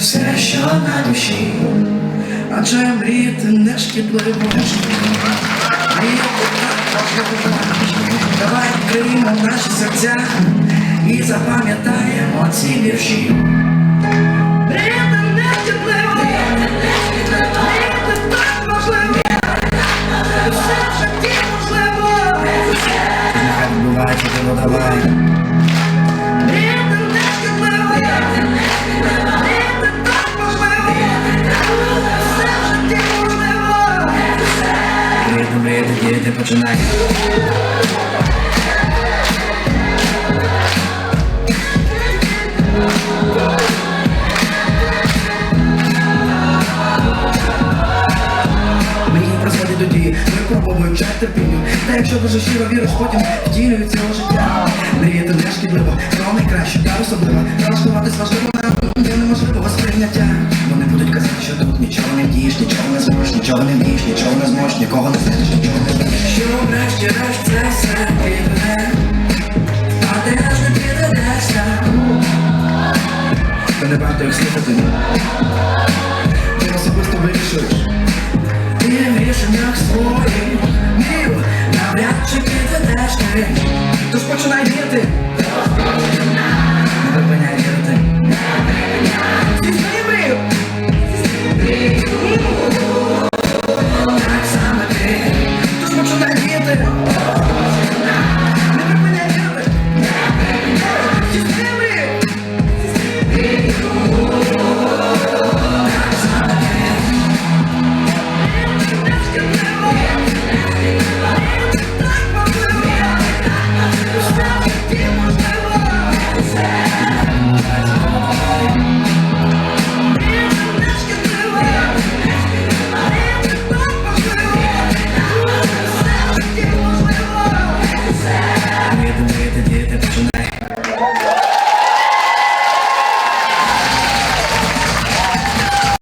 все, що на душі, адже мріяти не шкідливо. Мріяти так. Давай відкриємо наші серця і запам'ятаємо ці вірші. Мріяти не шкідливо. Мріяти так важливо. Все в житті можливо. Нехай давай. Діяти, починай. Випробовують час терпінню Та якщо дуже щиро віриш, потім втілюється у життя. Мріяти не шкідливо, то найкраще та особливо Налаштуватись важливо на неможливого сприйняття. Вони будуть казати, що тут нічого не вдієш, нічого не зможеш, нічого не вмієш, нічого не зможеш, нікого не знаєш, нічого не врешті-решт це все піде А ти аж не підведешся Та не варто їх слухати Ти особисто вирішуєш Тож починай діяти